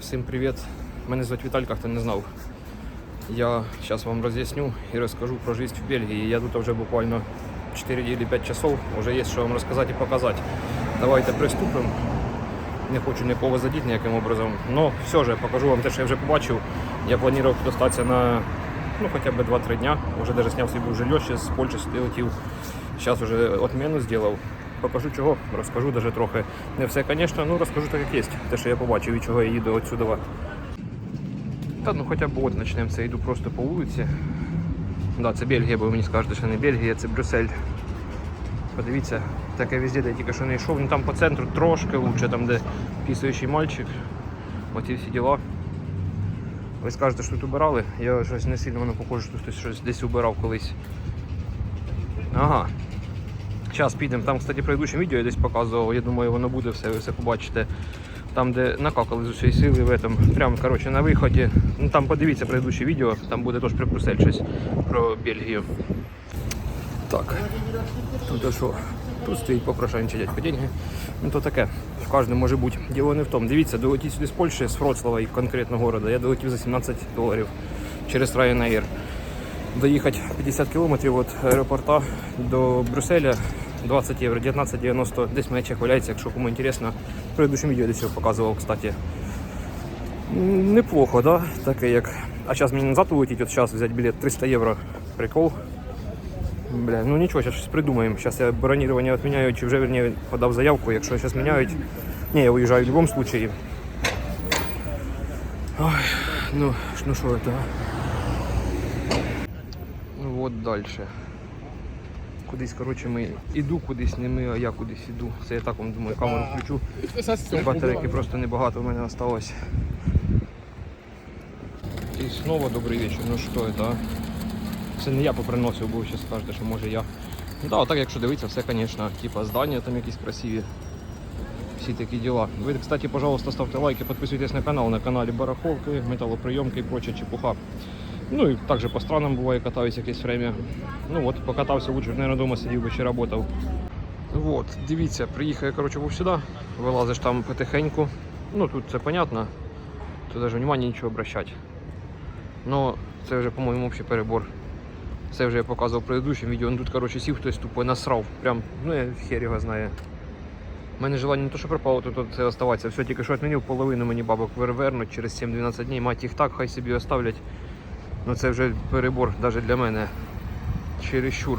Всім привіт! Мене звати Віталька, хто не знав. Я зараз вам роз'ясню і розкажу про життя в Бельгії. Я тут вже буквально 4 или 5 часов, вже є що вам розказати і показати. Давайте приступимо. Не хочу нікого задіти ніяким образом. Но все ж покажу вам те, що я вже побачив. Я планував тут остатися на ну, хоча б 2-3 дня. Уже даже зняв собі жилье, ще з Польщі летів. Зараз вже отмену зробив. Покажу чого, розкажу даже трохи. Не все, звісно, ну розкажу так, як є. Те, що я побачив і чого я їду отсюди. Та ну хоча б от почнемо це, йду просто по вулиці. Да, це Бельгія, бо ви мені скажете, що не Бельгія, це Брюссель. Подивіться, таке везде, де я тільки що не йшов. Ну там по центру трошки лучше, там де пісаючий мальчик. Оці всі діла. Ви скажете, що тут убирали? Я щось не сильно воно похоже, що хтось щось десь убирав колись. Ага. Зараз підемо. Там, кстати, в предыдущем відео я десь показував, я думаю, воно буде все, ви все побачите. Там, де накакали з усієї сили в этом, прямо коротше, на виході. Ну там подивіться предыдущее відео, там буде теж про Брюссель щось про Бельгію. Так. Тут а що? Тут стоїть попрошайничий дядько деньги. Ну то таке. В кожному може бути. Діло не в тому. Дивіться, долетіть сюди з Польщі, з Вроцлава і конкретно города. Я долетів за 17 доларів через Ryanair. Доїхати 50 кілометрів від аеропорта до Брюсселя 20 євро, 19,90. Десь моя чек валяється, якщо кому інтересно. В предыдущем відео десь його показував, кстати. Неплохо, да? Таке як. А зараз мені назад улетіть, от зараз взяти білет 300 євро. Прикол. Бля, ну нічого, зараз щось придумаємо. Зараз я бронювання відміняю, чи вже верні подав заявку, якщо зараз міняють. Ні, я уїжджаю в будь-якому випадку. Ой, ну, ну що це? Ну от далі. Кудись, коротше, ми іду кудись, не ми, а я кудись іду. Це я так вам думаю, камеру включу. Батарейки просто небагато в мене осталось. І знову добрий вечір. Ну що це, а? Це не я поприносив, бо ви ще скажете, що може я. Ну так, отак, якщо дивитися, все, звісно, типа здання там якісь красиві. Всі такі діла. Ви, кстати, пожалуйста, ставте лайки, підписуйтесь на канал. На каналі барахолки, металоприйомки і проча чепуха. Ну і також по странам буває катаюсь якесь время. Ну от, покатався лучше, наверное, дома сидів би чи працював. Вот, дивіться, приїхав я коротше був сюди, вилазиш там потихеньку. Ну тут це понятно, тут навіть внимання нічого обращати. Ну, це вже, по-моєму, общий перебор. Це вже я показував в предыдущем відео. Ну тут, коротше, сів хтось тупо насрав. Прям, ну я хер його знає. У мене желання не то, що пропало, то це оставатися. Все, тільки що відмінив, половину мені бабок вернуть через 7-12 днів. Мать їх так, хай собі оставлять. Ну це вже перебор навіть для мене. Чересчур.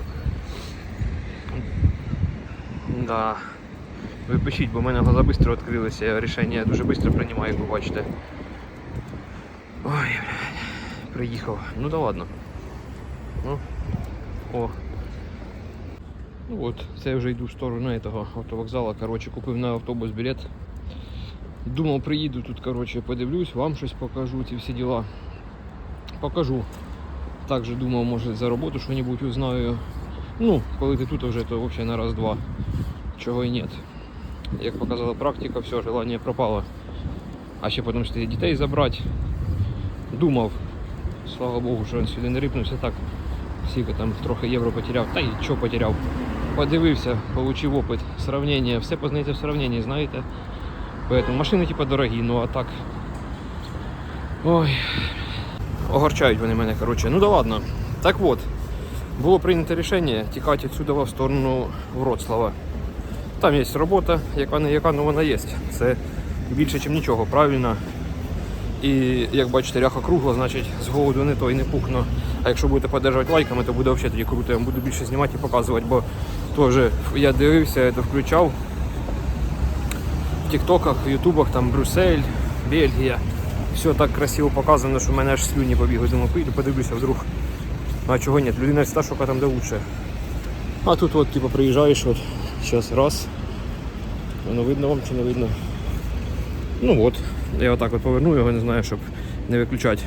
Да. Ви пишіть, бо в мене глаза швидко відкрилися, я рішення дуже швидко приймаю, як ви бачите. Ой, приїхав. Ну да ладно. Ну, о. Ну от, це я вже йду в сторону этого автовокзала. Коротше, купив на автобус білет. Думав, приїду тут, коротше, подивлюсь, вам щось покажу, ці всі діла. Покажу. Також думав, може за роботу що-небудь узнаю. Ну, коли ти тут вже, то взагалі на раз-два. Чого і нет. Як показала практика, все, желання пропало. А ще потім що дітей забрати. Думав, слава Богу, що він сюди не рипнувся так. Скільки там трохи євро потеряв, та й що потеряв. Подивився, отримав опит, сравнення, все познається в сравненні, знаєте. Поэтому машини типа дорогі, ну а так. Ой. Огорчають вони мене, коротше. Ну да ладно. Так от, було прийнято рішення тікати відсюди в сторону Вроцлава. Там є робота, яка не яка, ну вона є. Це більше, ніж нічого, правильно. І як бачите, ряха кругла, значить з голоду не то і не пухно. А якщо будете подержувати лайками, то буде взагалі тоді круто. Я вам буду більше знімати і показувати, бо теж я дивився, це включав в тіктоках, в ютубах, там Брюссель, Бельгія. Все так красиво показано, що в мене аж слюні побігли. Думаю, поїду, подивлюся вдруг. А чого ні? Людина всегда шукає там, де лучше. А тут от типу приїжджаєш, от зараз раз. Воно видно вам чи не видно? Ну от, я отак от поверну його, не знаю, щоб не виключати.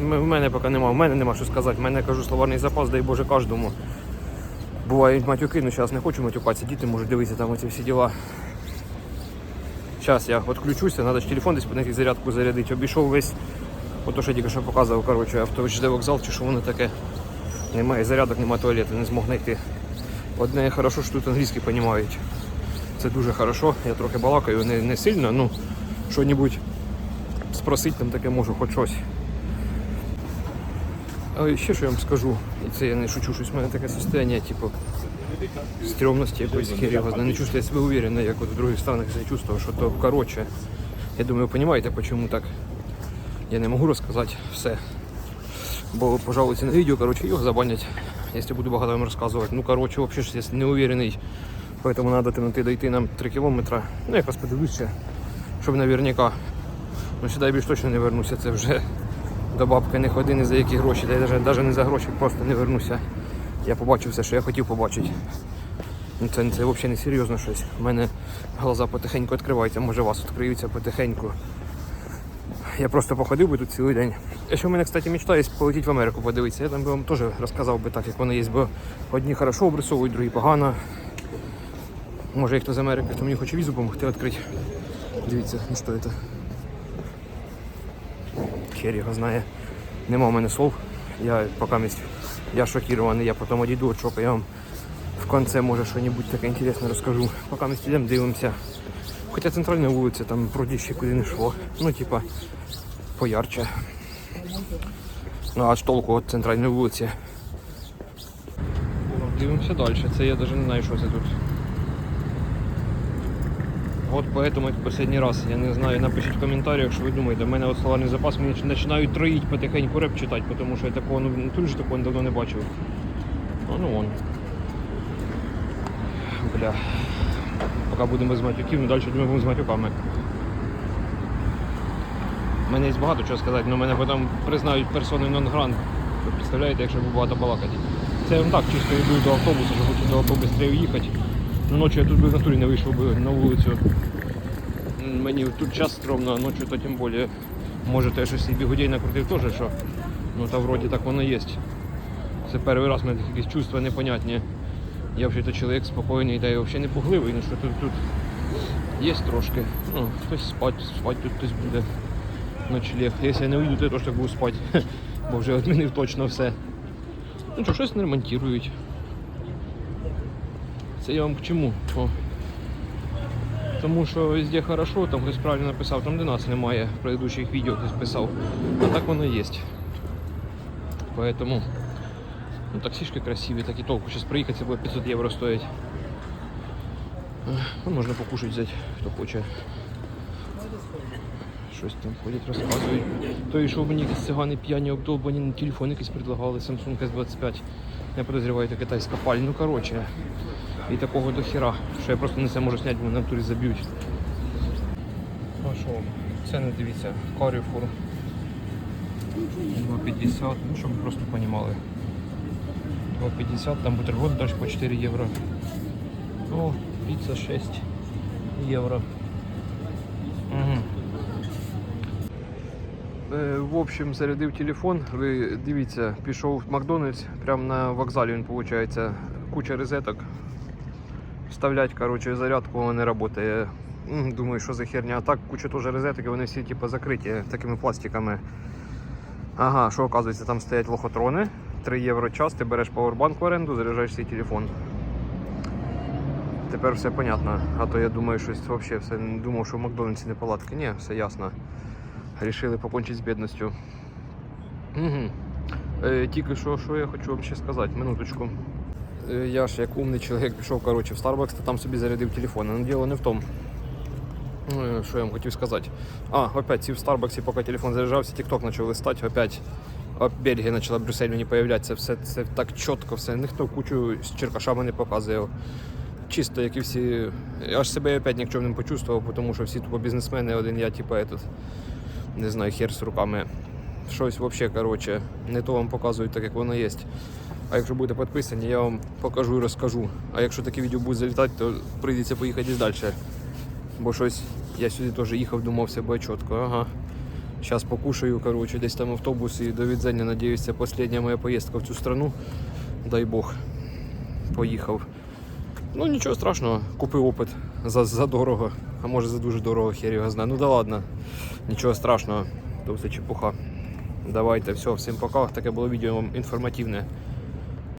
В мене поки нема, в мене нема що сказати. В мене кажу словарний запас, дай Боже кожному. Бувають матюки, ну зараз не хочу матюкатися, діти можуть дивитися там оці всі діла. Зараз я відключуся, треба ж телефон десь понести зарядку зарядити. Обійшов весь, ото що я тільки що показував, коротше, автовичний вокзал чи що воно таке. Немає зарядок, немає туалету, не змог знайти. Одне хорошо, що тут англійський розуміють. Це дуже хорошо. Я трохи балакаю, не, не сильно, ну що-небудь спросити там таке можу, хоч щось. А ще що я вам скажу, і це я не шучу, щось в мене таке состояние, типу, стрёмності якоїсь його знає. Не чувствую я себе уверенно, як от в других странах себе чувствую, що то коротше. Я думаю, ви розумієте, чому так. Я не можу розказати все. Бо пожалуйста на відео, короче, його забанять, якщо буду багато вам розказувати. Ну, короче, вообще ж я не уверений. Поэтому надо тянути дойти нам 3 кілометри. Ну, якось подивлюсь ще, щоб наверняка. Ну, сюди я більш точно не вернуся, це вже до бабки не ходи, ні за які гроші, та й навіть не за гроші, просто не вернуся. Я побачив все, що я хотів побачити. Ну, Це, це взагалі не серйозно щось. У мене глаза потихеньку відкриваються, може вас відкриються потихеньку. Я просто походив би тут цілий день. Що в мене, кстати, мечта є полетіти в Америку подивитися. Я там би вам теж розказав би так, як воно є, бо одні хорошо обрисовують, другі погано. Може, як хто з Америки, хто мені хоче візу допомогти відкрити. Дивіться, ну що це. Хер його знає. Нема в мене слов. Я поки місць. Я шокірований, я потім одійду від шоку, я вам в кінці може щось таке інтересне розкажу. Поки ми сидимо, дивимося. Хоча центральна вулиця там вроді ще куди не йшло. Ну, типа, поярче. Ну, аж толку від центральної вулиці. Дивимося далі. Це я навіть не знаю, що це тут. От поэтому это последний раз. Я не знаю, напишіть в коментарях, що ви думаєте. У мене от словарний запас мені починають троїть потихеньку реп читати, тому що я такого ну, тут же такого давно не бачив. А ну вон. Бля. Поки будемо без матюків, ну далі будемо з матюками. У мене є багато чого сказати, але мене потім признають персоною нон-гран. Ви представляєте, якщо буду багато балакати. Це я вам так чисто йду до автобуса, щоб до автобуса швидше їхати. Ну, ночі я тут би в натурі не вийшов би на вулицю. Мені тут час стрьомно, а ночі то тим більше. Може, я щось і бігудей накрутив теж, що ну та вроді так воно є. Це перший раз у мене якісь чувства непонятні. Я взагалі чоловік спокійний, та й взагалі не пугливий, ну що тут, тут є трошки. Ну, хтось спать, спать тут хтось буде. Ночлег. Якщо я не уйду, то я теж так буду спати. Бо вже відмінив точно все. Ну що, щось не ремонтують. Це я вам к чому? О. Тому що везде хорошо, там хтось правильно написав, там де нас немає, в предыдущих відео хтось писав. А так воно є. Поэтому ну, таксишки красиві, так і толку. Зараз приїхати, це буде 500 євро стоїть. Ну, можна покушати взяти, хто хоче. Щось там ходять, розказують. Той, що мені якісь цигани п'яні обдолбані на телефон якийсь предлагали, Samsung S25. Я подозріваю, це китайська паль. Ну коротше. І такого до хіра, що я просто не це можу зняти, мене на турі заб'ють. Ну що, це не дивіться, Carrefour 2,50, ну щоб ви просто розуміли. 2,50, там бутерброд далі по 4 євро. О, піца 6 євро. Угу. В общем, зарядив телефон. Ви дивіться, пішов в Макдональдс, прямо на вокзалі він виходить. Куча розеток. Вставлять, короче, зарядку не працює. Думаю, що за херня. А так куча теж розеток, вони всі типу, закриті такими пластиками. Ага, що оказується, там стоять лохотрони. 3 євро час, ти береш пауербанк в оренду, заряджаєш свій телефон. Тепер все понятно. А то я думаю, щось взагалі все не думав, що в Макдональдсі не палатки. Ні, все ясно. Рішили покончити з бідністю. Угу. Е, тільки що, що я хочу вам ще сказати, минуточку. Е, я ж як умний чоловік пішов коротше, в Starbucks та там собі зарядив телефон. Але діло не в тому. Ну, Що я вам хотів сказати? А, опять в Старбаксі, поки телефон заряджався, TikTok почав листати, опять Бельгія почала Брюссель мені появлятися, все це так чітко, все. Ніхто кучу з черкашами не показує. Чисто, як і всі. Я аж себе опять ні в чому не почувствував, тому що всі тупо бізнесмени, один я, типа, этот, не знаю, хер з руками. Щось взагалі, коротше, не то вам показують так, як воно є. А якщо будете підписані, я вам покажу і розкажу. А якщо таке відео буде залітати, то прийдеться поїхати десь далі. Бо щось я сюди теж їхав, думав себе чітко. Ага. Зараз покушаю, коротше, десь там автобус і до відзення, надіюсь, це остання моя поїздка в цю страну. Дай Бог. Поїхав. Ну нічого страшного, купив опит за, за дорого, а може за дуже дорого, хер його знає. Ну да ладно, нічого страшного, то все чепуха. Давайте, все, всім пока. Таке було відео вам інформативне.